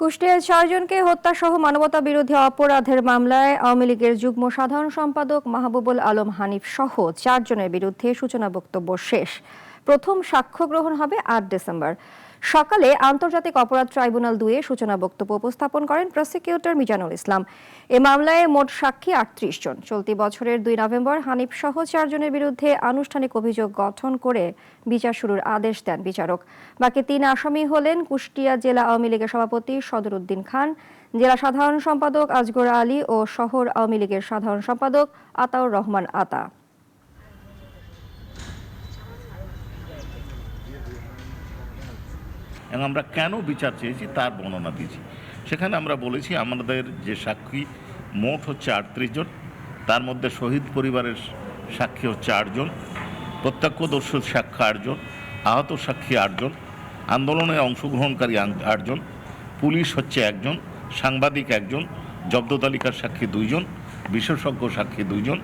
কুষ্টিয়ায় চারজনকে হত্যা সহ মানবতা বিরোধী অপরাধের মামলায় আওয়ামী লীগের যুগ্ম সাধারণ সম্পাদক মাহবুবুল আলম হানিফ সহ চারজনের বিরুদ্ধে সূচনা বক্তব্য শেষ। প্রথম সাক্ষ্য গ্রহণ হবে আট ডিসেম্বর। সকালে আন্তর্জাতিক অপরাধ ট্রাইব্যুনাল দুয়ে সূচনা বক্তব্য উপস্থাপন করেন প্রসিকিউটর মিজানুল ইসলাম। এ মামলায় মোট সাক্ষী আটত্রিশ জন। চলতি বছরের দুই নভেম্বর হানিফ সহ চারজনের বিরুদ্ধে আনুষ্ঠানিক অভিযোগ গঠন করে বিচার শুরুর আদেশ দেন বিচারক। বাকি তিন আসামি হলেন কুষ্টিয়া জেলা আওয়ামী লীগের সভাপতি সদর উদ্দিন খান, জেলা সাধারণ সম্পাদক আজগর আলী ও শহর আওয়ামী লীগের সাধারণ সম্পাদক আতাউর রহমান আতা। এবং আমরা কেন বিচার চেয়েছি তার বর্ণনা দিয়েছি। সেখানে আমরা বলেছি, আমাদের যে সাক্ষী, মোট হচ্ছে আটত্রিশ জন। তার মধ্যে শহীদ পরিবারের সাক্ষী হচ্ছে আটজন প্রত্যক্ষদর্শী সাক্ষী আটজন আহত সাক্ষী আটজন আন্দোলনে অংশগ্রহণকারী আটজন পুলিশ হচ্ছে একজন সাংবাদিক একজন জব্দ তালিকার সাক্ষী দুইজন বিশেষজ্ঞ সাক্ষী দুইজন